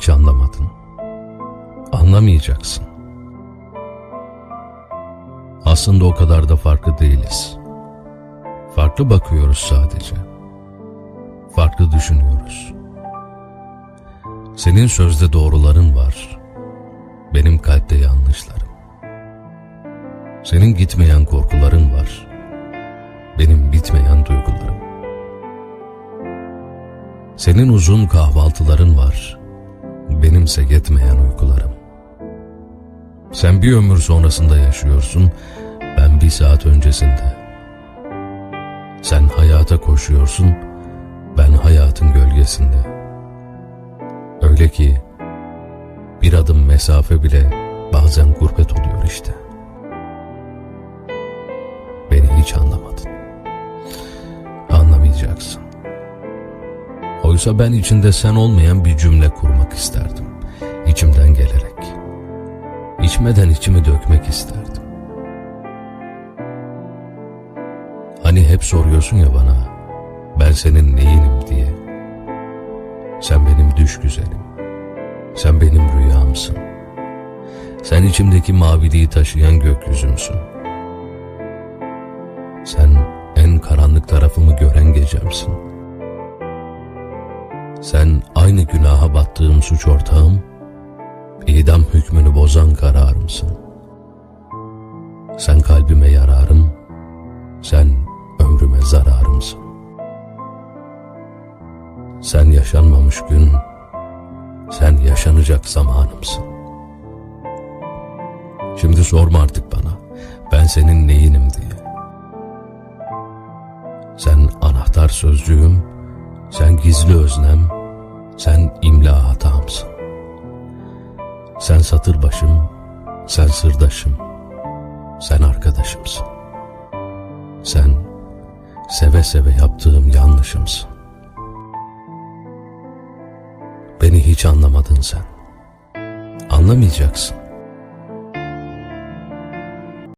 hiç anlamadın. Anlamayacaksın. Aslında o kadar da farklı değiliz. Farklı bakıyoruz sadece. Farklı düşünüyoruz. Senin sözde doğruların var. Benim kalpte yanlışlarım. Senin gitmeyen korkuların var. Benim bitmeyen duygularım. Senin uzun kahvaltıların var. Benimse yetmeyen uykularım. Sen bir ömür sonrasında yaşıyorsun, ben bir saat öncesinde. Sen hayata koşuyorsun, ben hayatın gölgesinde. Öyle ki bir adım mesafe bile bazen gurbet oluyor işte. Beni hiç anlamadın. Anlamayacaksın. Oysa ben içinde sen olmayan bir cümle kurmak isterdim. İçimden gelerek. İçmeden içimi dökmek isterdim. Hani hep soruyorsun ya bana, ben senin neyinim diye. Sen benim düş güzelim. Sen benim rüyamsın. Sen içimdeki maviliği taşıyan gökyüzümsün. Sen en karanlık tarafımı gören gecemsin. Sen aynı günaha battığım suç ortağım, idam hükmünü bozan kararımsın. Sen kalbime yararım, sen ömrüme zararımsın. Sen yaşanmamış gün, sen yaşanacak zamanımsın. Şimdi sorma artık bana, ben senin neyinim diye. Sen anahtar sözcüğüm, sen gizli öznem, sen imla hatamsın. Sen satır başım, sen sırdaşım, sen arkadaşımsın. Sen seve seve yaptığım yanlışımsın. Beni hiç anlamadın sen. Anlamayacaksın.